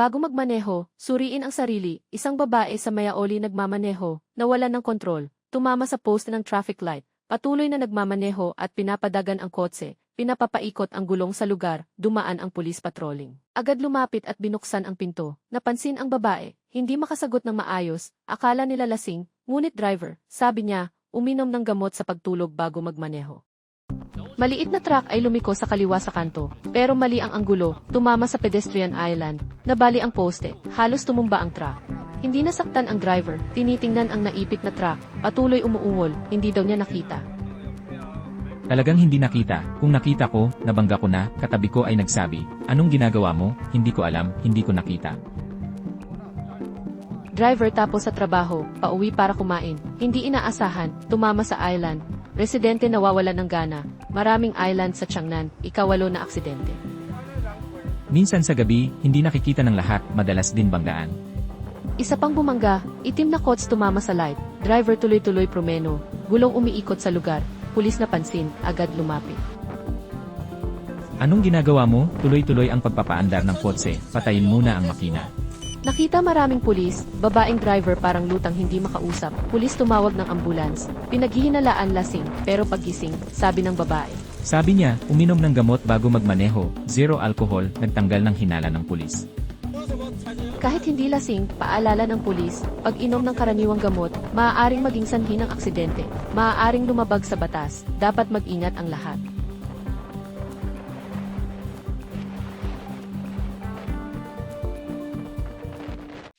Bago magmaneho, suriin ang sarili, isang babae sa Mayaoli nagmamaneho, nawalan ng kontrol, tumama sa poste ng traffic light, patuloy na nagmamaneho at pinapadagan ang kotse, pinapapaikot ang gulong sa lugar, dumaan ang pulis patrolling. Agad lumapit at binuksan ang pinto, napansin ang babae, hindi makasagot ng maayos, akala nila lasing, ngunit driver, sabi niya, uminom ng gamot sa pagtulog bago magmaneho. Maliit na truck ay lumiko sa kaliwa sa kanto, pero mali ang anggulo, tumama sa pedestrian island, nabali ang poste, halos tumumba ang truck. Hindi nasaktan ang driver, tinitingnan ang naipit na truck, patuloy umuungol, hindi daw niya nakita. Talagang hindi nakita. Kung nakita ko, nabangga ko na, katabi ko ay nagsabi, anong ginagawa mo? Hindi ko alam, hindi ko nakita. Driver tapos sa trabaho, pauwi para kumain, hindi inaasahan, tumama sa island, residente nawawalan ng gana, maraming island sa Changnan, ikawalo na aksidente. Minsan sa gabi, hindi nakikita ng lahat, madalas din banggaan. Isa pang bumangga, itim na kots tumama sa light, driver tuloy-tuloy promeno, gulong umiikot sa lugar, pulis na pansin, agad lumapit. Anong ginagawa mo? Tuloy-tuloy ang pagpapaandar ng kotse, patayin muna ang makina. Nakita maraming pulis, babaeng driver parang lutang hindi makausap, pulis tumawag ng ambulans, pinaghihinalaan lasing, pero paggising, sabi ng babae. Sabi niya, uminom ng gamot bago magmaneho, zero alcohol, nagtanggal ng hinala ng pulis. Kahit hindi lasing, paalala ng pulis, pag inom ng karaniwang gamot, maaaring maging sanhi ng aksidente, maaaring lumabag sa batas, dapat mag-ingat ang lahat.